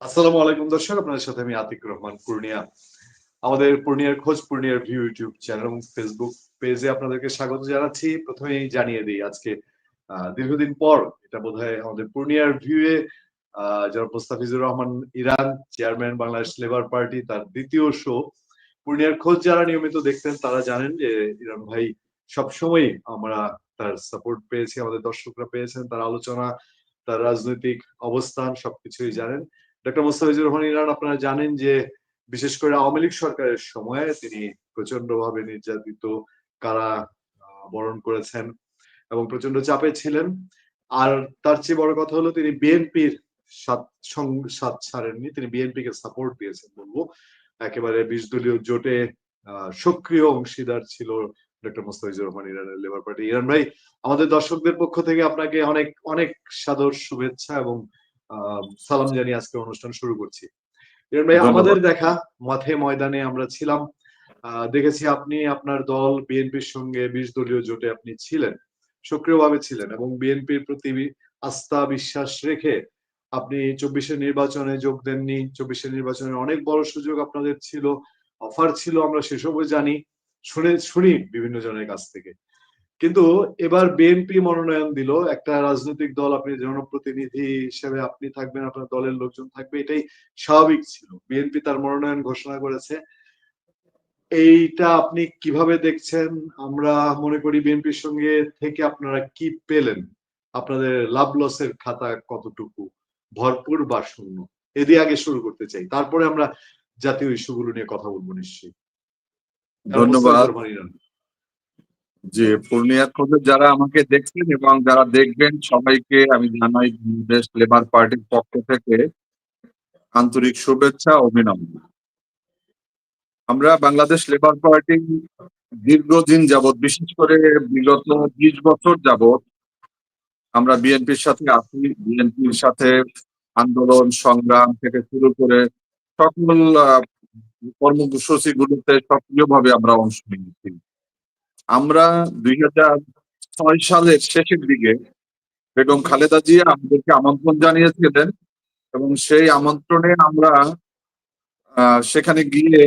আসসালামু আলাইকুম দর্শক, আপনাদের সাথে আমি আতিক রহমান পূর্ণিয়া। আমাদের পূর্ণিয়ার খোঁজ, পূর্ণিয়ার ভিউ ইউটিউব চ্যানেল এবং ফেসবুক পেজে আপনাদেরকে স্বাগত জানাচ্ছি। প্রথমেই জানিয়ে দিই, আজকে দীর্ঘদিন পর এটা বোধহয় আমাদের পূর্ণিয়ার ভিউয়ে যারা Mostafizur Rahman Iran chairman Bangladesh Labour Party তার দ্বিতীয় শো পূর্ণিয়ার খোঁজ যারা নিয়মিত দেখতেন, তারা জানেন যে ইরান ভাই সবসময় আমরা তার সাপোর্ট পেয়েছি, আমাদের দর্শকরা পেয়েছেন, তার আলোচনা তার রাজনৈতিক অবস্থান সবকিছুই জানেন। ডক্টর মোস্তাফিজুর রহমান ইরান, আপনারা জানেন যে বিশেষ করে আওয়ামী লীগ সরকারের সময়ে তিনি প্রচণ্ড ভাবে নির্যাতিত, কারা বরণ করেছেন এবং প্রচণ্ড চাপে ছিলেন। আর তার চেয়ে বড় কথা হলো তিনি বিএনপির সাথ সং- ছাড়েননি, তিনি বিএনপি কে সাপোর্ট দিয়েছেন বলব। একেবারে বিশ দলীয় জোটে সক্রিয় অংশীদার ছিল ডক্টর মোস্তাফিজুর রহমান ইরানের লেবার পার্টি ইরান ভাই আমাদের দর্শকদের পক্ষ থেকে আপনাকে অনেক অনেক সাদর শুভেচ্ছা এবং সালাম জানিয়ে আজকে অনুষ্ঠান শুরু করছি। ইরান ভাই আমাদের দেখা মাঠে ময়দানে আমরা ছিলাম। দেখেছি আপনি আপনার দল বিএনপির সঙ্গে বিশ দলীয় জোটে আপনি ছিলেন সক্রিয়ভাবে ছিলেন এবং বিএনপির প্রতি আস্থা বিশ্বাস রেখে আপনি চব্বিশের নির্বাচনে যোগ দেননি। চব্বিশের নির্বাচনের অনেক বড় সুযোগ আপনাদের ছিল অফার ছিল আমরা সেসবও জানি। শুনে, শুনি বিভিন্ন জনের কাছ থেকে। কিন্তু এবার বিএনপি মনোনয়ন দিল, একটা রাজনৈতিক দল, আপনি জনপ্রতিনিধি হিসেবে আপনি থাকবেন, আপনার দলের লোকজন থাকবে, এটাই স্বাভাবিক ছিল। বিএনপি তার মনোনয়ন ঘোষণা করেছে। এইটা আপনি কীভাবে দেখছেন? আমরা মনে করি বিএনপির সঙ্গে থেকে আপনারা কি পেলেন? আপনাদের লাভ লসের খাতা কতটুকু? ভরপুর বা শূন্য? এদিকে আগে শুরু করতে চাই। তারপরে আমরা জাতীয় ইস্যুগুলো নিয়ে কথা বলব নিশ্চয়ই। ধন্যবাদ। যে পূর্ণিয়ার খোঁজে যারা আমাকে দেখছেন এবং যারা দেখবেন সবাইকে আমি জানাই বাংলাদেশ লেবার পার্টির পক্ষ থেকে আন্তরিক শুভেচ্ছা অভিনন্দন। আমরা বাংলাদেশ লেবার পার্টি দীর্ঘদিন যাবৎ বিশেষ করে বিগত বিশ বছর যাবৎ আমরা বিএনপির সাথে আছি। বিএনপির সাথে আন্দোলন সংগ্রাম থেকে শুরু করে সকল আহ, কর্মসূচিগুলোতে সক্রিয়ভাবে আমরা অংশ নিয়েছি। আমরা দুই হাজার ছয় সালের শেষের দিকে বেগম খালেদা জিয়া আমাদেরকে আমন্ত্রণ জানিয়েছিলেন এবং সেই আমন্ত্রণে আমরা সেখানে গিয়ে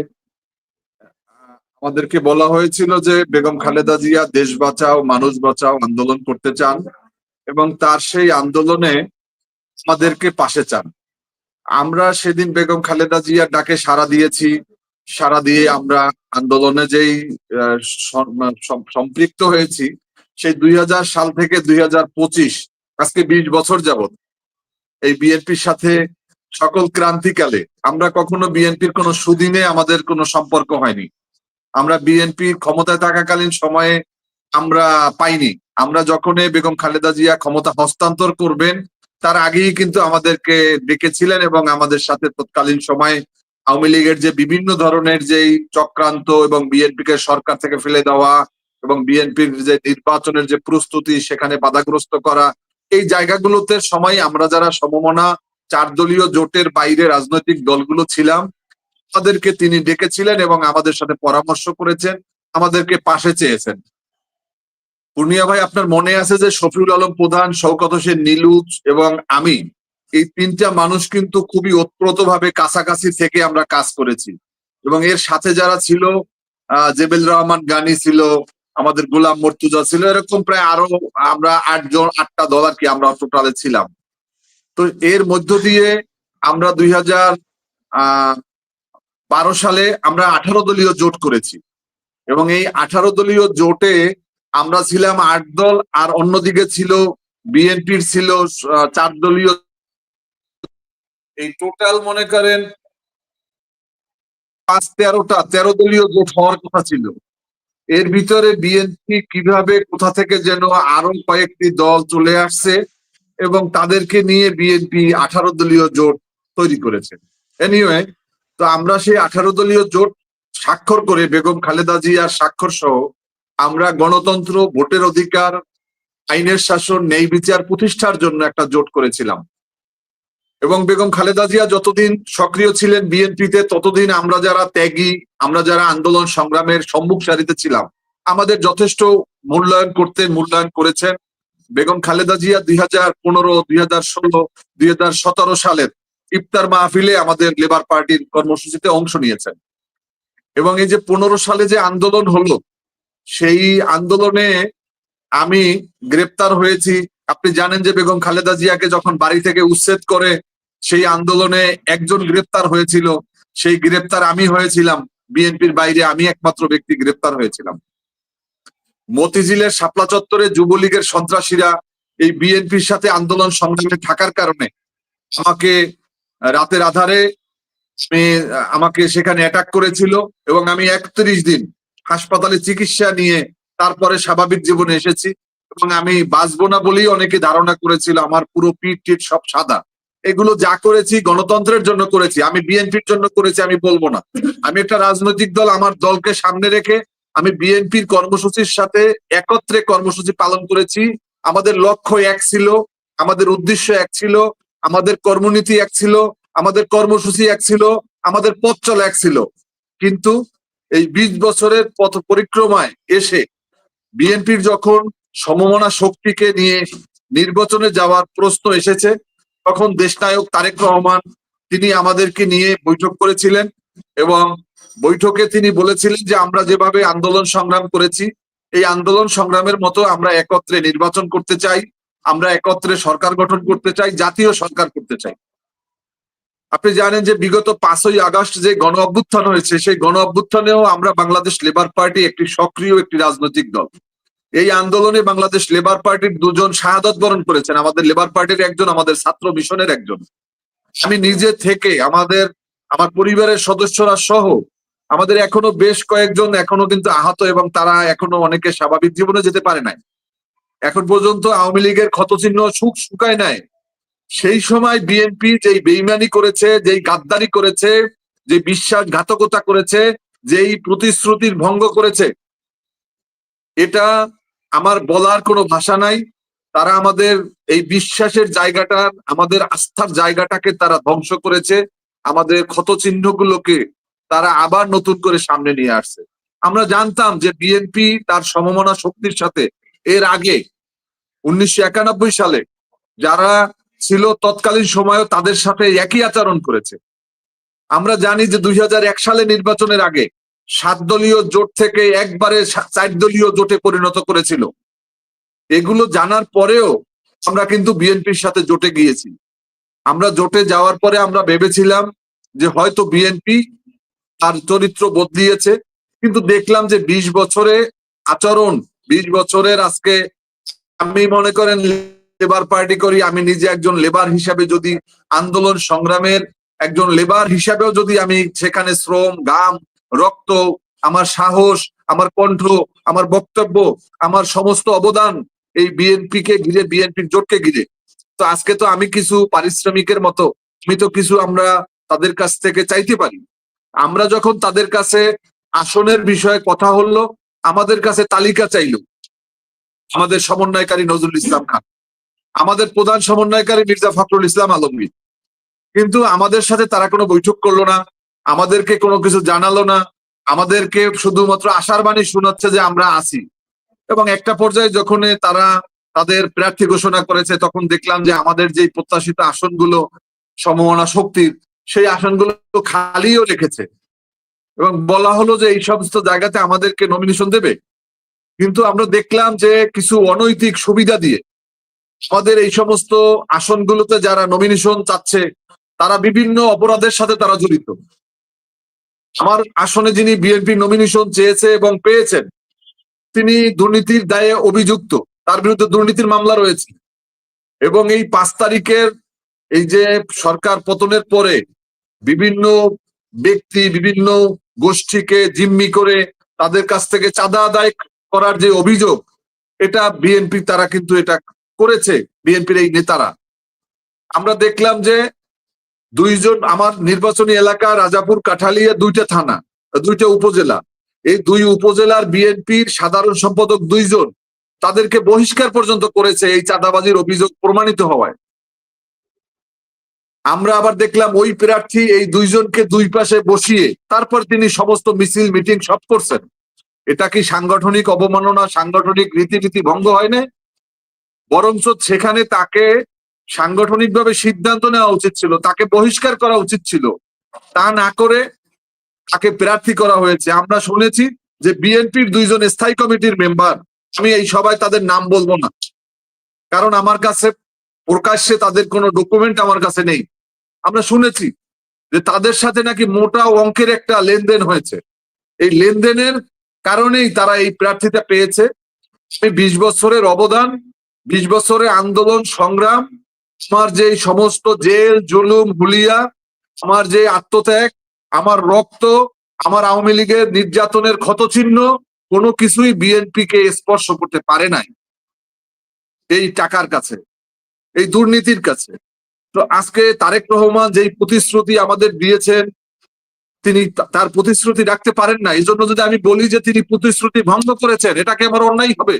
আমাদেরকে বলা হয়েছিল যে বেগম খালেদা জিয়া দেশ বাঁচাও মানুষ বাঁচাও আন্দোলন করতে চান এবং তার সেই আন্দোলনে আমাদেরকে পাশে চান। আমরা সেদিন বেগম খালেদা জিয়ার ডাকে সাড়া দিয়েছি। সাড়া দিয়ে আমরা আন্দোলনে যেই সম্পৃক্ত হয়েছি, সেই দুই হাজার সাল থেকে দুই হাজার পঁচিশ, আজকে বিশ বছর যাবত এই বিএনপির সাথে সকল ক্রান্তিকালে আমরা কখনো বিএনপির কোনো সুদিনে আমাদের কোনো সম্পর্ক হয়নি। আমরা বিএনপি ক্ষমতায় থাকাকালীন সময়ে আমরা পাইনি। আমরা যখন বেগম খালেদা জিয়া ক্ষমতা হস্তান্তর করবেন তার আগেই কিন্তু আমাদেরকে ডেকেছিলেন এবং আমাদের সাথে তৎকালীন সময়ে আওয়ামী লীগের যে বিভিন্ন ধরনের যেই চক্রান্ত এবং বিএনপি কে সরকার থেকে ফেলে দেওয়া এবং বিএনপির যে নির্বাচনের যে প্রস্তুতি সেখানে বাধাগ্রস্ত করা, এই জায়গাগুলোতে সময় আমরা যারা সমমনা চার দলীয় জোটের বাইরে রাজনৈতিক দলগুলো ছিলাম, তাদেরকে তিনি ডেকেছিলেন এবং আমাদের সাথে পরামর্শ করেছেন, আমাদেরকে পাশে চেয়েছেন। পূর্ণিয়া ভাই, আপনার মনে আছে যে শফিউল আলম প্রধান, শওকত হোসেন, নীলুজ এবং আমি? এই তিনটা মানুষ কিন্তু খুবই ওতপ্রোতভাবে কাছাকাছি থেকে আমরা কাজ করেছি। এবং এর সাথে যারা ছিল জেবেল রহমান গানি ছিল, আমাদের গোলাম মর্তুজা ছিল, এরকম প্রায় আরও আমরা আটজন আটটা দল আর কি আমরা টোটালে ছিলাম। তো এর মধ্য দিয়ে আমরা দুই হাজার বারো সালে আমরা আঠারো দলীয় জোট করেছি। এবং এই আঠারো দলীয় জোটে আমরা ছিলাম আট দল, আর অন্যদিকে ছিল বিএনপির ছিল চার দলীয়। এই টোটাল মনে করেন পাঁচ তেরোটা, তেরো দলীয় জোট হওয়ার কথা ছিল। এর ভিতরে বিএনপি কীভাবে কোথা থেকে যেন আরও কয়েকটি দল চলে আসছে এবং তাদেরকে নিয়ে বিএনপি আঠারো দলীয় জোট তৈরি করেছে। এনিওয়ে তো আমরা সেই আঠারো দলীয় জোট স্বাক্ষর করে বেগম খালেদা জিয়ার স্বাক্ষর সহ আমরা গণতন্ত্র, ভোটের অধিকার, আইনের শাসন, ন্যায় বিচার প্রতিষ্ঠার জন্য একটা জোট করেছিলাম। এবং বেগম খালেদা জিয়া যতদিন সক্রিয় ছিলেন বিএনপিতে, ততদিন আমরা যারা ত্যাগী, আমরা যারা আন্দোলন সংগ্রামের সম্মুখ সারিতে ছিলাম, আমাদের যথেষ্ট মূল্যায়ন করতে মূল্যায়ন করেছেন বেগম খালেদা জিয়া দুই হাজার পনেরো, দুই হাজার ষোলো, দুই হাজার সতেরো সালের ইফতার মাহফিলে আমাদের লেবার পার্টির কর্মসূচিতে অংশ নিয়েছেন। এবং এই যে পনেরো সালে যে আন্দোলন হলো সেই আন্দোলনে আমি গ্রেপ্তার হয়েছি। আপনি জানেন যে বেগম খালেদা জিয়াকে যখন বাড়ি থেকে উচ্ছেদ করে সেই আন্দোলনে একজন গ্রেপ্তার হয়েছিল। সেই গ্রেপ্তার আমি হয়েছিলাম। বিএনপির বাইরে আমি একমাত্র ব্যক্তি গ্রেপ্তার হয়েছিলাম। মতিঝিলের শাপলা চত্বরে যুবলীগের সন্ত্রাসীরা এই বিএনপির সাথে আন্দোলন সংগ্রামে থাকার কারণে আমাকে রাতের আধারে আমি, আমাকে সেখানে অ্যাটাক করেছিল এবং আমি একত্রিশ দিন হাসপাতালে চিকিৎসা নিয়ে তারপরে স্বাভাবিক জীবনে এসেছি এবং আমি বাঁচবো না বলেই অনেকে ধারণা করেছিল আমার পুরো পিঠ সব সাদা। এগুলো যা করেছি গণতন্ত্রের জন্য করেছি, আমি বিএনপির জন্য করেছি, আমি বলব না। আমি একটা রাজনৈতিক দল, আমার দলকে সামনে রেখে আমি বিএনপির কর্মসূচির সাথে একত্রে কর্মসূচি পালন করেছি। আমাদের লক্ষ্য এক ছিল, আমাদের উদ্দেশ্য এক ছিল, আমাদের কর্মনীতি এক ছিল, আমাদের কর্মসূচি এক ছিল, আমাদের পথ চলা এক ছিল। কিন্তু এই বিশ বছরের পথ পরিক্রমায় এসে বিএনপির যখন সমমনা শক্তিকে নিয়ে নির্বাচনে যাওয়ার প্রশ্ন এসেছে, তখন দেশনায়ক তারেক রহমান তিনি আমাদেরকে নিয়ে বৈঠক করেছিলেন এবং বৈঠকে তিনি বলেছিলেন যে আমরা যেভাবে আন্দোলন সংগ্রাম করেছি, এই আন্দোলন সংগ্রামের মতো আমরা একত্রে নির্বাচন করতে চাই, আমরা একত্রে সরকার গঠন করতে চাই, জাতীয় সরকার করতে চাই। আপনি জানেন যে বিগত পাঁচই আগস্ট যে গণ অভ্যুত্থান হয়েছে, সেই গণ অভ্যুত্থানেও আমরা বাংলাদেশ লেবার পার্টি একটি সক্রিয় একটি রাজনৈতিক দল। এই আন্দোলনে বাংলাদেশ লেবার পার্টির দুজন শাহাদত বরণ করেছেন। আমাদের লেবার পার্টির একজন, আমাদের ছাত্র মিশনের একজন। আমি নিজে থেকে, আমাদের, আমার পরিবারের সদস্যরা সহ, আমাদের এখনও বেশ কয়েকজন এখনও কিন্তু আহত এবং তারা এখনও অনেকে স্বাভাবিক জীবনে যেতে পারে নাই। এখন পর্যন্ত আওয়ামী লীগের ক্ষতচিহ্ন সুখ শুকায় নাই। সেই সময় বিএনপি যেই বেইমানি করেছে, যেই গাদ্দারি করেছে যে বিশ্বাসঘাতকতা করেছে, যেই প্রতিশ্রুতির ভঙ্গ করেছে, এটা আমার বলার কোনো ভাষা নাই। তারা আমাদের এই বিশ্বাসের জায়গাটা, আমাদের আস্থার জায়গাটাকে তারা ধ্বংস করেছে। আমাদের ক্ষত চিহ্নগুলোকে তারা আবার নতুন করে সামনে নিয়ে আসছে। আমরা জানতাম যে বিএনপি তার সমমনা শক্তির সাথে এর আগে উনিশশো একানব্বই সালে যারা ছিল তৎকালীন সময়ও তাদের সাথে একই আচরণ করেছে। আমরা জানি যে দুই হাজার এক সালে নির্বাচনের আগে সাত দলীয় জোট থেকে একবারে চার দলীয় জোটে পরিণত করেছিল। এগুলো জানার পরেও আমরা কিন্তু বিএনপির সাথে জোটে গিয়েছি। আমরা জোটে যাওয়ার পরে আমরা ভেবেছিলাম যে হয়তো বিএনপি তার চরিত্র বদলিয়েছে, কিন্তু দেখলাম যে বিশ বছরে আচরণ, বিশ বছরের আজকে আমি মনে করেন লেবার পার্টি করি, আমি নিজে একজন লেবার হিসাবে যদি আন্দোলন সংগ্রামের একজন লেবার হিসাবেও যদি আমি সেখানে শ্রম, গাম, রক্ত, আমার সাহস, আমার কণ্ঠ, আমার বক্তব্য, আমার সমস্ত অবদান এই বিএনপি কে ঘিরে বিএনপির জোটকে ঘিরে। তো আজকে তো আমি কিছু পারিশ্রমিকের মতো, আমি তো কিছু আমরা তাদের কাছ থেকে চাইতে পারি। আমরা যখন তাদের কাছে আসনের বিষয়ে কথা হলো, আমাদের কাছে তালিকা চাইলো, আমাদের সমন্বয়কারী নজরুল ইসলাম খান। আমাদের প্রধান সমন্বয়কারী মির্জা ফখরুল ইসলাম আলমগীর। কিন্তু আমাদের সাথে তারা কোনো বৈঠক করল না, আমাদেরকে কোনো কিছু জানালো না, আমাদেরকে শুধুমাত্র আশার বাণী শোনাচ্ছে যে আমরা আছি। এবং একটা পর্যায়ে যখন তারা তাদের প্রার্থী ঘোষণা করেছে, তখন দেখলাম যে আমাদের যে প্রত্যাশিত আসনগুলো, সমমনা শক্তির, সেই আসনগুলো খালিও রেখেছে। এবং বলা হলো যে এই সমস্ত জায়গাতে আমাদেরকে নমিনেশন দেবে। কিন্তু আমরা দেখলাম যে কিছু অনৈতিক সুবিধা দিয়ে আমাদের এই সমস্ত আসনগুলোতে যারা নমিনেশন চাচ্ছে, তারা বিভিন্ন অপরাধের সাথে তারা জড়িত। আমার আসনে যিনি বিএনপি নমিনেশন চেয়েছে এবং পেয়েছেন, তিনি দুর্নীতির দায়ে অভিযুক্ত। তার বিরুদ্ধে দুর্নীতির মামলা রয়েছে। এবং এই পাঁচ তারিখের এই যে সরকার পতনের পরে বিভিন্ন ব্যক্তি, বিভিন্ন গোষ্ঠীকে জিম্মি করে তাদের কাছ থেকে চাঁদা আদায় করার যে অভিযোগ, এটা বিএনপি তারা কিন্তু এটা করেছে বিএনপির এই নেতারা। আমরা দেখলাম যে দুইজন আমার নির্বাচনী এলাকা রাজাপুর কাঠালিয়া দুইটা থানা, দুইটা উপজেলা। এই দুই উপজেলার বিএনপির সাধারণ সম্পাদক দুইজন তাদেরকে বহিষ্কার পর্যন্ত করেছে এই চাঁদাবাজির অভিযোগ প্রমাণিত হওয়ায়। আমরা আবার দেখলাম ওই প্রার্থী এই দুইজনকে দুই পাশে বসিয়ে তারপর তিনি সমস্ত মিছিল, মিটিং সব করছেন। এটা কি সাংগঠনিক অবমাননা, সাংগঠনিক রীতিনীতি ভঙ্গ হয় না বরঞ্চ সেখানে তাকে সাংগঠনিকভাবে সিদ্ধান্ত নেওয়া উচিত ছিল, তাকে বহিষ্কার করা উচিত ছিল। তা না করে তাকে প্রার্থী করা হয়েছে। আমরা শুনেছি যে বিএনপির দুইজন স্থায়ী কমিটির মেম্বার। আমি এই সবাই তাদের নাম বলব না। কারণ আমার কাছে প্রকাশ্যে তাদের কোনো ডকুমেন্ট আমার কাছে নেই। আমরা শুনেছি যে তাদের সাথে নাকি মোটা অঙ্কের একটা লেনদেন হয়েছে। এই লেনদেনের কারণেই তারা এই প্রার্থীতা পেয়েছে। এই বিশ বছরের অবদান বিশ বছরে আন্দোলন, সংগ্রাম, আমার যে সমস্ত জেল, জুলুম, হুলিয়া, আমার যে আত্মত্যাগ, আমার রক্ত, আমার আওয়ামী লীগের নির্যাতনের ক্ষতচিহ্ন, কোনো কিছুই বিএনপি কে স্পর্শ করতে পারে নাই এই টাকার কাছে, এই দুর্নীতির কাছে। তো আজকে তারেক রহমান যেই প্রতিশ্রুতি আমাদের দিয়েছেন, তিনি তার প্রতিশ্রুতি রাখতে পারেন না। এই জন্য যদি আমি বলি যে তিনি প্রতিশ্রুতি ভঙ্গ করেছেন এটাকে আমার অন্যায় হবে?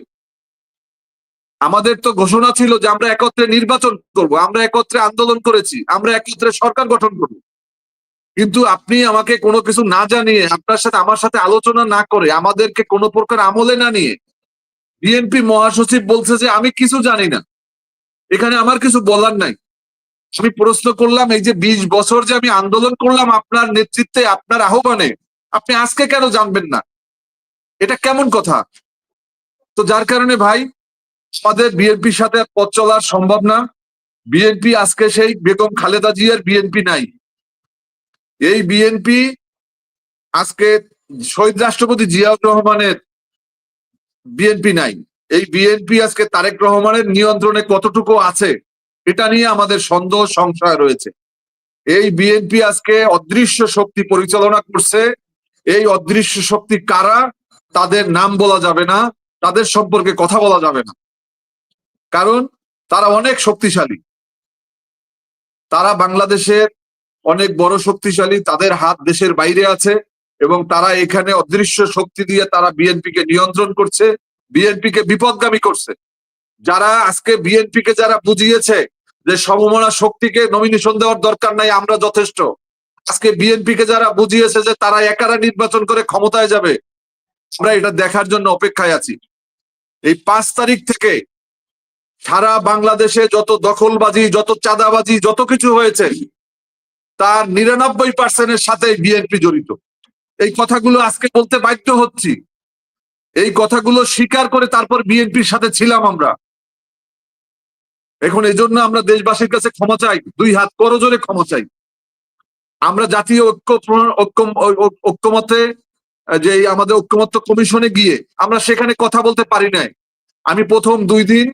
আমাদের তো ঘোষণা ছিল যে আমরা একত্রে নির্বাচন করব, আমরা একত্রে আন্দোলন করেছি, আমরা একত্রে সরকার গঠন করব। কিন্তু আপনি আমাকে কোনো কিছু না জানিয়ে, আপনার সাথে, আমার সাথে আলোচনা না করে, আমাদেরকে কোনো প্রকার আমলে না নিয়ে বিএনপি মহাসচিব বলছে যে, আমি কিছু জানি না। এখানে আমার কিছু বলার নাই। আমি প্রশ্ন করলাম, এই যে বিশ বছর যে আমি আন্দোলন করলাম, আপনার নেতৃত্বে, আপনার আহ্বানে, আপনি আজকে কেন জানবেন না? এটা কেমন কথা? তো যার কারণে ভাই আমাদের বিএনপির সাথে পথ চলা সম্ভব না। বিএনপি আজকে সেই বেগম খালেদা জিয়ার বিএনপি নাই। এই বিএনপি আজকে শহীদ রাষ্ট্রপতি জিয়াউর রহমানের বিএনপি নাই। এই বিএনপি আজকে তারেক রহমানের নিয়ন্ত্রণে কতটুকু আছে, এটা নিয়ে আমাদের সন্দেহ, সংশয় রয়েছে। এই বিএনপি আজকে অদৃশ্য শক্তি পরিচালনা করছে। এই অদৃশ্য শক্তি কারা, তাদের নাম বলা যাবে না, তাদের সম্পর্কে কথা বলা যাবে না। কারণ তারা অনেক শক্তিশালী। তারা বাংলাদেশের অনেক বড় শক্তিশালী, তাদের হাত দেশের বাইরে আছে এবং তারা এখানে অদৃশ্য শক্তি দিয়ে তারা বিএনপি কে নিয়ন্ত্রণ করছে বিএনপি কে বিপদগামী করছে। যারা আজকে বিএনপি কে যারা বুঝিয়েছে যে সমমনা শক্তিকে নমিনেশন দেওয়ার দরকার নাই, আমরা যথেষ্ট। আজকে বিএনপি কে যারা বুঝিয়েছে যে তারা একারা নির্বাচন করে ক্ষমতায় যাবে, আমরা এটা দেখার জন্য অপেক্ষায় আছি। এই পাঁচ তারিখ থেকে সারা বাংলাদেশে যত দখলবাজি, যত চাঁদাবাজি, যত কিছু হয়েছে, তার নিরানব্বই পার্সেন্টের সাথে বিএনপি জড়িত। এই কথাগুলো আজকে বলতে বাধ্য হচ্ছি। এই কথাগুলো স্বীকার করে তারপর বিএনপির সাথে ছিলাম আমরা। এখন এই জন্য আমরা দেশবাসীর কাছে ক্ষমা চাই, দুই হাত করজোরে ক্ষমা চাই। আমরা জাতীয় ঐক্য ঐক্যমতে যে আমাদের ঐক্যমত্য কমিশনে গিয়ে আমরা সেখানে কথা বলতে পারি নাই। আমি প্রথম দুই দিন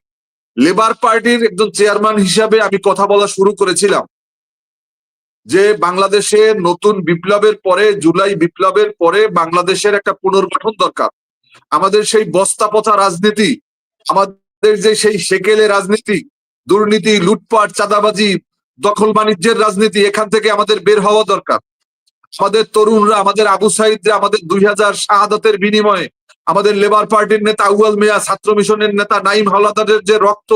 লেবার পার্টির একজন চেয়ারম্যান হিসাবে আমি কথা বলা শুরু করেছিলাম যে বাংলাদেশে নতুন বিপ্লবের পরে, জুলাই বিপ্লবের পরে বাংলাদেশের একটা পুনর্গঠন দরকার। আমাদের সেই বস্তা পচা রাজনীতি, আমাদের যে সেই সেকেলে রাজনীতি, দুর্নীতি, লুটপাট, চাঁদাবাজি, দখল বাণিজ্যের রাজনীতি, এখান থেকে আমাদের বের হওয়া দরকার। আমাদের তরুণরা, আমাদের আবু সাইদরা, আমাদের দুই হাজার শাহাদতের বিনিময়ে আমাদের লেবার পার্টির নেতা আউয়াল মিয়া, ছাত্র মিশনের নেতা নাইম হাওলাদারের যে রক্ত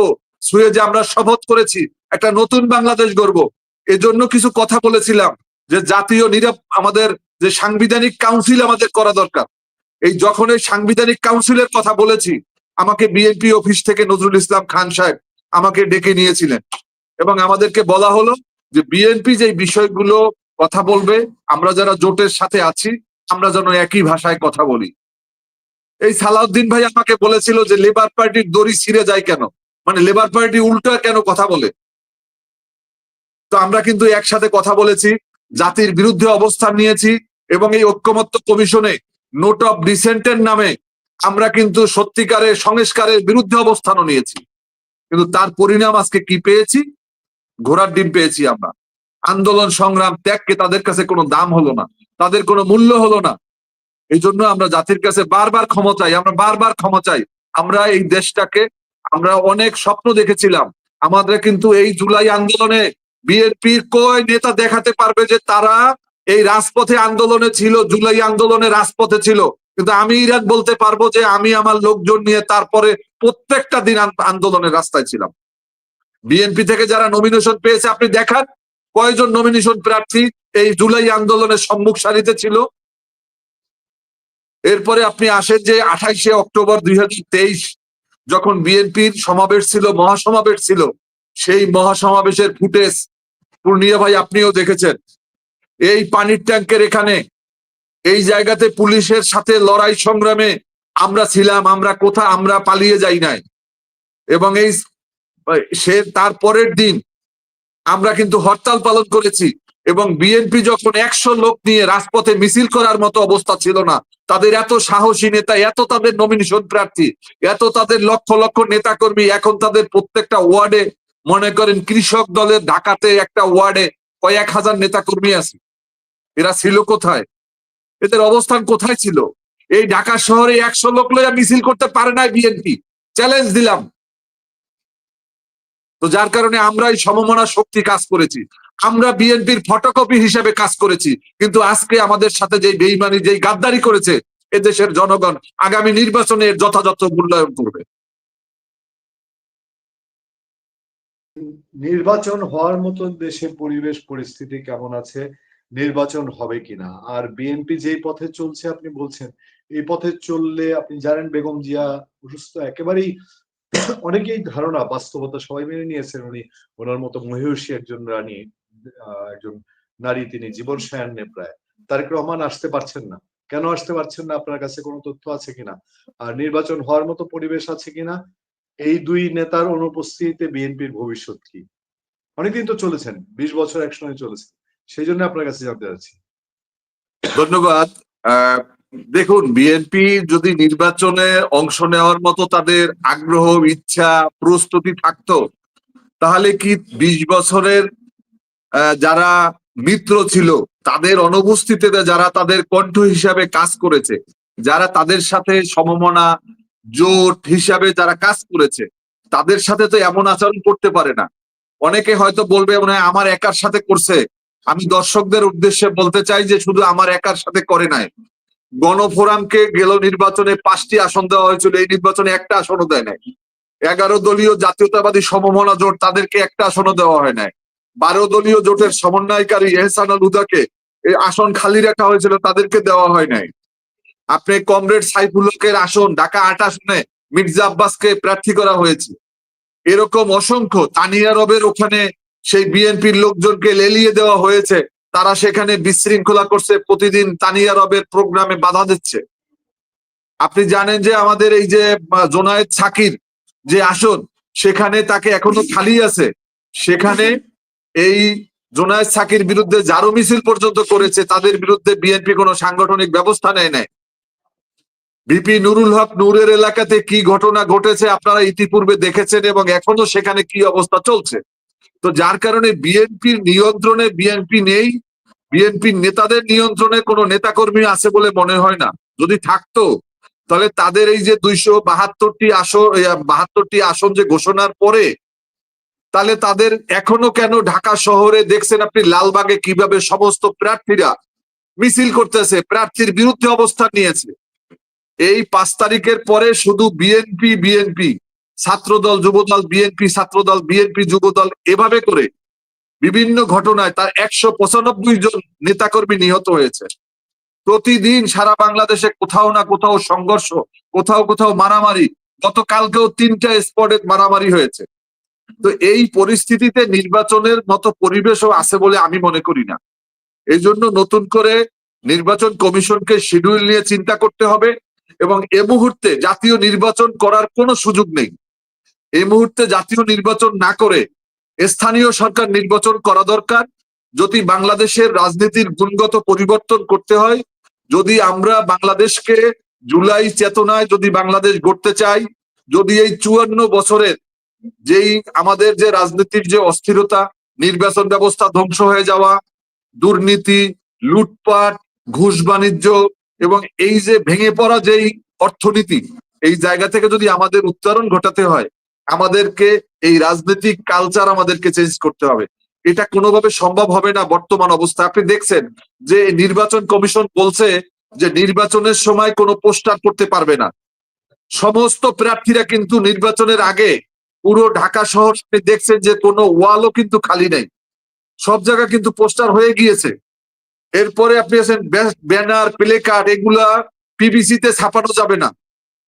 ছুঁয়ে যে আমরা শপথ করেছি, একটা নতুন বাংলাদেশ গড়ব। এজন্য কিছু কথা বলেছিলাম যে জাতীয় নিরাপ আমাদের যে সাংবিধানিক কাউন্সিল আমাদের করা দরকার। এই যখন এই সাংবিধানিক কাউন্সিলের কথা বলেছি, আমাকে বিএনপি অফিস থেকে নজরুল ইসলাম খান সাহেব আমাকে ডেকে নিয়েছিলেন। এবং আমাদেরকে বলা হলো যে বিএনপি যে বিষয়গুলো কথা বলবে, আমরা যারা জোটের সাথে আছি, আমরা যেন একই ভাষায় কথা বলি। এই সালাউদ্দিন ভাই আমাকে বলেছিল যে লেবার পার্টির দড়ি ছিঁড়ে যায় কেন? মানে লেবার পার্টি উল্টা কেন কথা বলে? তো আমরা কিন্তু একসাথে কথা বলেছি, জাতির বিরুদ্ধে অবস্থান নিয়েছি এবং এই ঐক্যমত্য কমিশনে নোট অফ ডিসেন্টের নামে আমরা কিন্তু সত্যিকারের সংস্কারের বিরুদ্ধে অবস্থানও নিয়েছি। কিন্তু তার পরিণাম আজকে কি পেয়েছি? ঘোড়ার ডিম পেয়েছি আমরা। আন্দোলন সংগ্রাম ত্যাগকে তাদের কাছে কোনো দাম হলো না, তাদের কোনো মূল্য হলো না। এই জন্য আমরা জাতির কাছে বারবার ক্ষমা চাই, আমরা বারবার ক্ষমা চাই। আমরা এই দেশটাকে, আমরা অনেক স্বপ্ন দেখেছিলাম। আমাদের কিন্তু এই জুলাই আন্দোলনে বিএনপির কয় নেতা দেখাতে পারবে যে তারা এই রাজপথে আন্দোলনে ছিল, জুলাই আন্দোলনে রাজপথে ছিল। কিন্তু আমি ইরাক বলতে পারব যে আমি আমার লোকজন নিয়ে তারপরে প্রত্যেকটা দিন আন্দোলনের রাস্তায় ছিলাম। বিএনপি থেকে যারা নমিনেশন পেয়েছে, আপনি দেখান, কয়জন নমিনেশন প্রার্থী এই জুলাই আন্দোলনের সম্মুখ সারিতে ছিল? এরপরে আপনি আসেন যে আঠাইশে অক্টোবর দুই হাজার তেইশ, যখন বিএনপির সমাবেশ ছিল, মহাসমাবেশ ছিল, সেই মহাসমাবেশের ফুটেজ পূর্ণিয়া ভাই আপনিও দেখেছেন। এই পানির ট্যাঙ্কের এখানে, এই জায়গাতে পুলিশের সাথে লড়াই সংগ্রামে আমরা ছিলাম, আমরা কোথা আমরা পালিয়ে যাই নাই। এবং এই সে তার পরের দিন আমরা কিন্তু হরতাল পালন করেছি এবং বিএনপি যখন একশো লোক নিয়ে রাজপথে মিছিল করার মতো অবস্থা ছিল না তাদের এত সাহসী নেতা, এত তাদের নমিনেশন প্রার্থী, এত তাদের লক্ষ লক্ষ নেতা কর্মী এখন তাদের প্রত্যেকটা ওয়ার্ডে মনে করেন কৃষক দলের ঢাকাতে একটা ওয়ার্ডে কয়েক হাজার নেতা কর্মী আছে। এরা ছিল কোথায়? এদের অবস্থান কোথায় ছিল? এই ঢাকা শহরে একশো লোক লইয়া মিছিল করতে পারে না বিএনপি। চ্যালেঞ্জ দিলাম। তো যার কারণে আমরা এই সমমনা শক্তি কাজ করেছি। আমরা বিএনপির ফটোকপি হিসেবে কাজ করেছি, কিন্তু আজকে আমাদের সাথে যে বেইমানি, যেই গাদ্দারি করেছে এদেশের জনগণ, আগামী নির্বাচনে যথাযথ মূল্যায়ন করবে। নির্বাচন হওয়ার মতো দেশে পরিবেশ পরিস্থিতি কেমন আছে? নির্বাচন হবে কিনা? আর বিএনপি যেই পথে চলছে আপনি বলছেন, এই পথে চললে আপনি জানেন বেগম জিয়া অসুস্থ, একেবারেই অনেকেই ধারণা, বাস্তবতা সবাই মেনে নিয়েছেন উনি, ওনার মতো মহিষী একজন রানী। একজন নারী তিনি জীবন সায়ান্নে প্রায়। তারেক রহমান আসতে পারছেন না। কেন আসতে পারছেন না? আপনার কাছে কোনো তথ্য আছে কিনা? আর নির্বাচন হওয়ার মতো পরিবেশ আছে কিনা? এই দুই নেতার অনুপস্থিতিতে বিএনপির ভবিষ্যৎ কি? অনেকদিন তো চলেছেন, বিশ বছর একসঙ্গে চলেছে। সেই জন্য আপনার কাছে জানতে চাচ্ছি। ধন্যবাদ। দেখুন, বিএনপি যদি নির্বাচনে অংশ নেওয়ার মতো তাদের আগ্রহ, ইচ্ছা, প্রস্তুতি থাকতো, তাহলে কি বিশ বছরের যারা মিত্র ছিল, তাদের অনুপস্থিতিতে যারা তাদের কণ্ঠ হিসাবে কাজ করেছে, যারা তাদের সাথে সমমনা, জোট হিসাবে যারা কাজ করেছে, তাদের সাথে তো এমন আচরণ করতে পারে না। অনেকে হয়তো বলবে, মনে হয় আমার একার সাথে করছে। আমি দর্শকদের উদ্দেশ্যে বলতে চাই যে, শুধু আমার একার সাথে করে নাই। গণফোরামকে গেল নির্বাচনে পাঁচটি আসন দেওয়া হয়েছিল, এই নির্বাচনে একটা আসনও দেয় নাই। এগারো দলীয় জাতীয়তাবাদী সমমনা জোট, তাদেরকে একটা আসনও দেওয়া হয় নাই। বারো দলীয় জোটের সমন্বয়কারী এহসান আল হুদাকে এই আসন খালি রাখা হয়েছিল, তাদেরকে দেওয়া হয় নাই। আপনি কমরেড সাইফুলকের আসন, ঢাকা আট আসনে মির্জা আব্বাসকে প্রার্থী করা হয়েছে। এরকম অসংখ্য তানিয়া রবের ওখানে সেই বিএনপির লোকজনকে লেলিয়ে দেওয়া হয়েছে, তারা সেখানে বিশৃঙ্খলা করছে, প্রতিদিন তানিয়া রবের প্রোগ্রামে বাধা দিচ্ছে। আপনি জানেন যে আমাদের এই যে জোনায়েদ সাকির যে আসন, সেখানে তাকে এখনও খালি আছে। সেখানে এই জোনায়েদ সাকির বিরুদ্ধে জারো মিছিল পর্যন্ত করেছে, তাদের বিরুদ্ধে বিএনপি কোনো সাংগঠনিক ব্যবস্থা নেয় নাই। বিপি নুরুল হক নূরের এলাকাতে কি ঘটনা ঘটেছে আপনারা ইতিপূর্বে দেখেছেন এবং এখনও সেখানে কি অবস্থা চলছে? তো যার কারণে বিএনপির নিয়ন্ত্রণে বিএনপি নেই বিএনপির নেতাদের নিয়ন্ত্রণে কোনো নেতাকর্মী আছে বলে মনে হয় না। যদি থাকতো, তাহলে তাদের এই যে দুইশো বাহাত্তরটি আসন বাহাত্তরটি আসন যে ঘোষণার পরে তাহলে তাদের এখনও কেন ঢাকা শহরে দেখছেন আপনি লালবাগে কীভাবে সমস্ত প্রার্থীরা মিছিল করতেছে, প্রার্থীর বিরুদ্ধে অবস্থান নিয়েছে? এই পাঁচ তারিখের পরে শুধু BNP BNP, Chhatradal, Jubodal, BNP, Chhatradal, BNP, Jubodal এভাবে করে বিভিন্ন ঘটনায় তার একশো পঁচানব্বই জন নেতাকর্মী নিহত হয়েছে। প্রতিদিন সারা বাংলাদেশে কোথাও না কোথাও সংঘর্ষ, কোথাও কোথাও মারামারি, গতকালকেও তিনটা স্পটে মারামারি হয়েছে। তো এই পরিস্থিতিতে নির্বাচনের মতো পরিবেশও আছে বলে আমি মনে করি না। এই জন্য নতুন করে নির্বাচন কমিশনকে শিডিউল নিয়ে চিন্তা করতে হবে এবং এ মুহূর্তে জাতীয় নির্বাচন করার কোনো সুযোগ নেই। এই মুহূর্তে জাতীয় নির্বাচন না করে স্থানীয় সরকার নির্বাচন করা দরকার। যদি বাংলাদেশের রাজনীতির গুণগত পরিবর্তন করতে হয়, যদি আমরা বাংলাদেশকে জুলাই চেতনায় যদি বাংলাদেশ গড়তে চাই, যদি এই চুয়ান্ন বছরের যেই আমাদের যে রাজনীতির যে অস্থিরতা, নির্বাচন ব্যবস্থা ধ্বংস হয়ে যাওয়া, দুর্নীতি, লুটপাট, ঘুষ বাণিজ্য এবং এই যে ভেঙে পড়া যেই অর্থনীতি, এই জায়গা থেকে যদি আমাদের উত্তরণ ঘটাতে হয়, আমাদেরকে এই রাজনৈতিক কালচার আমাদেরকে চেঞ্জ করতে হবে। এটা কোনোভাবে সম্ভব হবে না বর্তমান অবস্থা। আপনি দেখছেন যে নির্বাচন কমিশন বলছে যে নির্বাচনের সময় কোনো পোস্টার করতে পারবে না। সমস্ত প্রার্থীরা কিন্তু নির্বাচনের আগে পুরো ঢাকা শহর আপনি দেখছেন যে কোনো ওয়ালও কিন্তু খালি নেই। সব জায়গা কিন্তু পোস্টার হয়ে গিয়েছে। এরপরে আপনি আছেন ব্যানার প্লে কার্ড এগুলা পিবিসি তে ছাপানো যাবে না।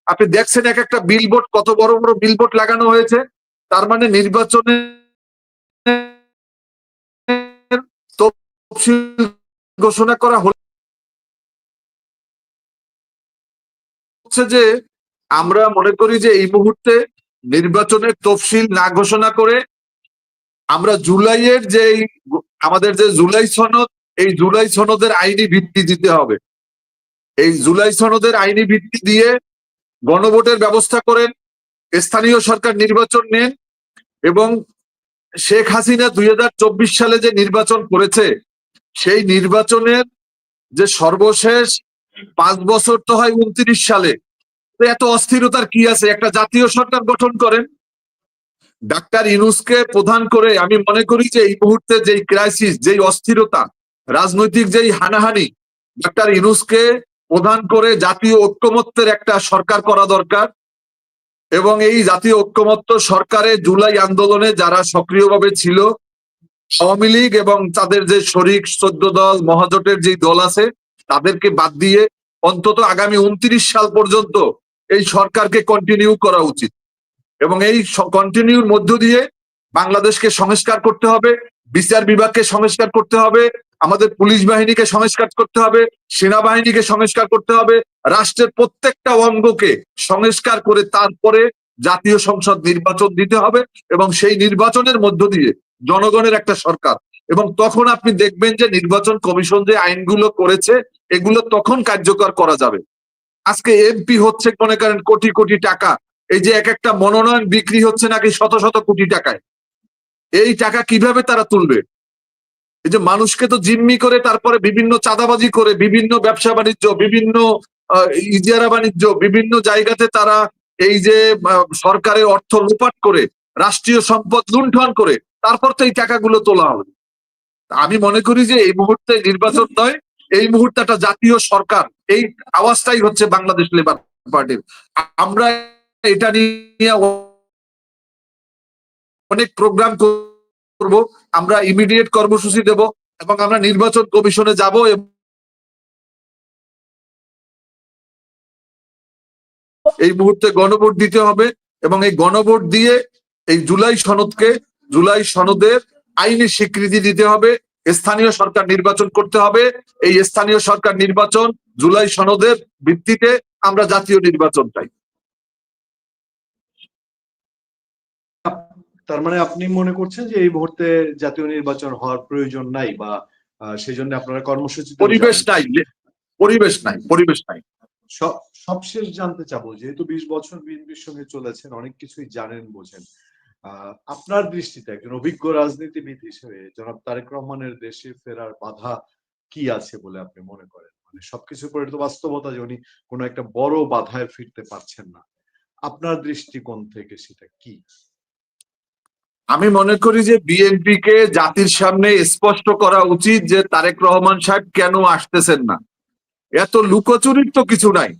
আপনি দেখছেন এক একটা বিলবোর্ড কত বড় বড় বিলবোর্ড লাগানো হয়েছে। তার মানে নির্বাচনে ঘোষণা করা হচ্ছে যে আমরা মনে করি যে এই মুহূর্তে নির্বাচনের তফসিল না ঘোষণা করে আমরা জুলাইয়ের যে আমাদের যে জুলাই সনদ, এই জুলাই সনদের আইনি ভিত্তি দিতে হবে। এই জুলাই সনদের আইনি ভিত্তি দিয়ে গণভোটের ব্যবস্থা করেন, স্থানীয় সরকার নির্বাচন নেন এবং শেখ হাসিনা দুই হাজার চব্বিশ সালে যে নির্বাচন করেছে, সেই নির্বাচনের যে সর্বশেষ পাঁচ বছর তো হয় উনত্রিশ সালে। এত অস্থিরতার কি আছে? একটা জাতীয় সরকার গঠন করেন। ডাক্তার ইনুসকে প্রধান করে আমি মনে করি যে এই মুহূর্তে যেই ক্রাইসিস যেই অস্থিরতা, রাজনৈতিক যেই হানাহানি, ডাক্তার ইনুসকে প্রধান করে জাতীয় ঐক্যমত্যের একটা সরকার করা দরকার এবং এই জাতীয় ঐক্যমত্য সরকারে জুলাই আন্দোলনে যারা সক্রিয়ভাবে ছিল, আওয়ামী লীগ এবং তাদের যে শরিক চোদ্দ দল, মহাজোটের যে দল আছে, তাদেরকে বাদ দিয়ে অন্তত আগামী উনত্রিশ সাল পর্যন্ত এই সরকারকে কন্টিনিউ করা উচিত। এবং এই কন্টিনিউর মধ্য দিয়ে বাংলাদেশকে সংস্কার করতে হবে, বিচার বিভাগকে সংস্কার করতে হবে, আমাদের পুলিশ বাহিনীকে সংস্কার করতে হবে, সেনাবাহিনীকে সংস্কার করতে হবে, রাষ্ট্রের প্রত্যেকটা অঙ্গকে সংস্কার করে তারপরে জাতীয় সংসদ নির্বাচন দিতে হবে এবং সেই নির্বাচনের মধ্য দিয়ে জনগণের একটা সরকার। এবং তখন আপনি দেখবেন যে নির্বাচন কমিশন যে আইনগুলো করেছে, এগুলো তখন কার্যকর করা যাবে। আজকে এমপি হচ্ছে, মনে করেন, কোটি কোটি টাকা। এই যে এক একটা মনোনয়ন বিক্রি হচ্ছে নাকি শত শত কোটি টাকায়। এই টাকা কীভাবে তারা তুলবে? এই যে মানুষকে তো জিম্মি করে তারপরে বিভিন্ন চাঁদাবাজি করে, বিভিন্ন ব্যবসা বাণিজ্য, বিভিন্ন ইজারা বাণিজ্য, বিভিন্ন জায়গাতে তারা এই যে সরকারের অর্থ লুপাট করে, রাষ্ট্রীয় সম্পদ লুণ্ঠন করে, তারপর তো এই টাকাগুলো তোলা হবে। আমি মনে করি যে এই মুহূর্তে নির্বাচন নয়, এই মুহূর্তে একটা জাতীয় সরকার এই আওয়াজটাই হচ্ছে বাংলাদেশ লেবার পার্টির আমরা এটা নিয়ে অনেক প্রোগ্রাম করব, আমরা ইমিডিয়েট কর্মসূচি দেব এবং আমরা নির্বাচন কমিশনে যাব এই মুহূর্তে গণভোট দিতে হবে এবং এই গণভোট দিয়ে এই জুলাই সনদকে, জুলাই সনদের আইনি স্বীকৃতি দিতে হবে। স্থানীয় সরকার নির্বাচন করতে হবে। এই স্থানীয় সরকার নির্বাচন জুলাই সনদের ভিত্তিতে আমরা জাতীয় নির্বাচন চাই। তার মানে আপনি মনে করছেন যে এই মুহূর্তে জাতীয় নির্বাচন হওয়ার প্রয়োজন নাই বা সেই জন্য আপনারা কর্মসূচি পরিবেশ নাই পরিবেশ নাই পরিবেশ নাই। সবশেষ জানতে চাবো যেহেতু বিশ বছর বিএনপির সঙ্গে চলেছেন অনেক কিছুই জানেন বোঝেন। আপনার দৃষ্টিতে একজন অভিজ্ঞ রাজনীতিবিদ হিসেবে জনাব তারেক রহমানের দেশে ফেরার বাধা কি আছে বলে আপনি মনে করেন? মানে সবকিছু পরে তো বাস্তবতা যে উনি কোনো একটা বড় বাধায় ফিরতে পারছেন না। আপনার দৃষ্টিকোণ থেকে সেটা কি? আমি মনে করি যে বিএনপি কে জাতির সামনে স্পষ্ট করা উচিত যে তারেক রহমান সাহেব কেন আসতেছেন না। এত লুকোচুরির তো কিছু নাই।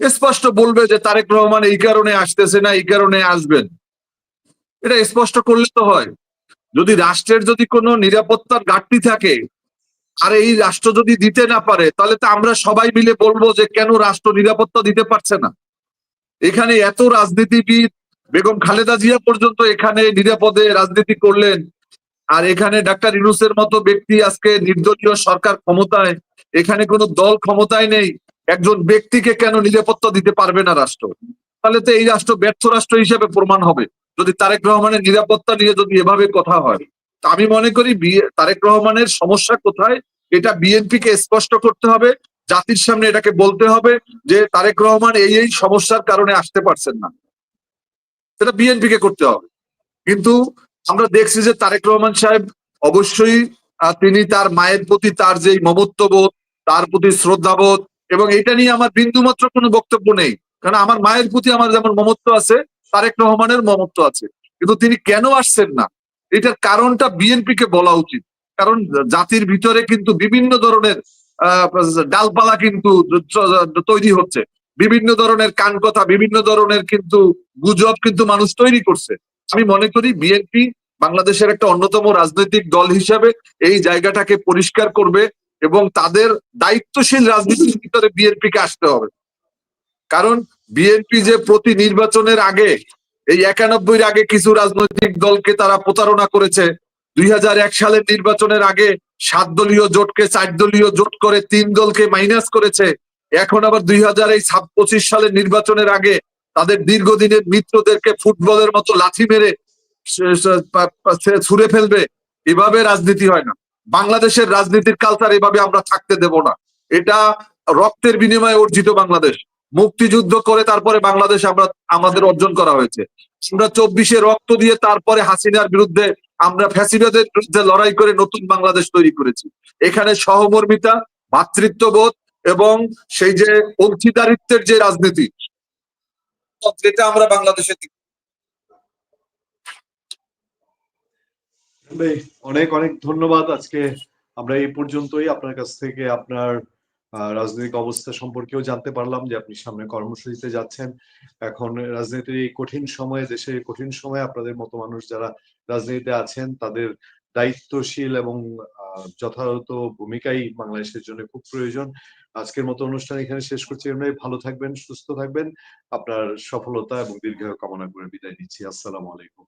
স্পষ্ট বলবে যে তারেক রহমান এই কারণে আসতেছে না, এই কারণে আসবেন। এটা স্পষ্ট করলে তো হয়। যদি রাষ্ট্রের যদি কোনো নিরাপত্তার ঘাটতি থাকে, আর এই রাষ্ট্র যদি দিতে না পারে, তাহলে তো আমরা সবাই মিলে বলব যে কেন রাষ্ট্র নিরাপত্তা দিতে পারছে না। এখানে এত রাজনীতিবিদ, বেগম খালেদা জিয়া পর্যন্ত এখানে নিরাপদে রাজনীতি করলেন, আর এখানে ডাক্তার ইউনুসের মতো ব্যক্তি আজকে নির্দলীয় সরকার ক্ষমতায়, এখানে কোনো দল ক্ষমতায় নেই, একজন ব্যক্তিকে কেন নিরাপত্তা দিতে পারবে না রাষ্ট্র? তাহলে তো এই রাষ্ট্র ব্যর্থ রাষ্ট্র হিসেবে প্রমাণ হবে। যদি তারেক রহমানের নিরাপত্তা নিয়ে যদি এভাবে কথা হয় আমি মনে করি তারেক রহমানের সমস্যা কোথায়? এটা বিএনপি কে স্পষ্ট করতে হবে, জাতির সামনে এটাকে বলতে হবে যে তারেক রহমান এই এই সমস্যার কারণে আসতে পারছেন না। সেটা বিএনপি কে করতে হবে। কিন্তু আমরা দেখছি যে তারেক রহমান সাহেব অবশ্যই তিনি তার মায়ের প্রতি তার যে মমত্ববোধ, তার প্রতি শ্রদ্ধাবোধ এবং এটা নিয়ে আমার বিন্দুমাত্র কোনো বক্তব্য নেই। কারণ আমার মায়ের প্রতি আমার যেমন মমত্ব আছে তারেক রহমানের মমত্ব আছে। কিন্তু তিনি কেন আসছেন না? এটার কারণটা বিএনপি কে বলা উচিত। কারণ জাতির ভিতরে কিন্তু বিভিন্ন ধরনের ডালপালা কিন্তু তৈরি হচ্ছে। বিভিন্ন ধরনের কান কথা, বিভিন্ন ধরনের কিন্তু গুজব কিন্তু মানুষ তৈরি করছে। আমি মনে করি বিএনপি বাংলাদেশের একটা অন্যতম রাজনৈতিক দল হিসাবে এই জায়গাটাকে পরিষ্কার করবে এবং তাদের দায়িত্বশীল রাজনীতির ভিতরে বিএনপি কে আসতে হবে। কারণ বিএনপি যে প্রতি নির্বাচনের আগে, এই একানব্বইয়ের আগে কিছু রাজনৈতিক দলকে তারা প্রতারণা করেছে, দুই হাজার এক সালের নির্বাচনের আগে সাত দলীয় জোটকে চার দলীয় জোট করে তিন দলকে মাইনাস করেছে, এখন আবার দুই হাজার এই পঁচিশ সালের নির্বাচনের আগে তাদের দীর্ঘদিনের মিত্রদেরকে ফুটবলের মতো লাথি মেরে ছুঁড়ে ফেলবে, এভাবে রাজনীতি হয় না। বাংলাদেশের রাজনীতির কালচার এভাবে আমরা থাকতে দেব না। এটা রক্তের বিনিময়ে অর্জিত বাংলাদেশ। মুক্তিযুদ্ধ করে তারপরে বাংলাদেশ আমরা, আমাদের অর্জন করা হয়েছে। আমরা চব্বিশে রক্ত দিয়ে তারপরে হাসিনার বিরুদ্ধে আমরা ফ্যাসিবাদের বিরুদ্ধে লড়াই করে নতুন বাংলাদেশ তৈরি করেছি। এখানে সহমর্মিতা, ভাতৃত্ববোধ এবং সেই যে অংশীদারিত্বের যে রাজনীতি, যেটা আমরা বাংলাদেশে অনেক অনেক ধন্যবাদ আজকে। আমরা এই পর্যন্তই। আপনার কাছ থেকে আপনার রাজনৈতিক অবস্থা সম্পর্কেও জানতে পারলাম যে আপনি সামনে কর্মসূচিতে যাচ্ছেন। এখন রাজনীতির এই কঠিন সময়ে, দেশের কঠিন সময়ে আপনাদের মতো মানুষ যারা রাজনীতিতে আছেন, তাদের দায়িত্বশীল এবং যথাযথ ভূমিকাই বাংলাদেশের জন্য খুব প্রয়োজন। আজকের মতো অনুষ্ঠান এখানে শেষ করছি। এমনি ভালো থাকবেন, সুস্থ থাকবেন। আপনার সফলতা এবং দীর্ঘায়ু কামনা করে বিদায় নিচ্ছি। আসসালামু আলাইকুম।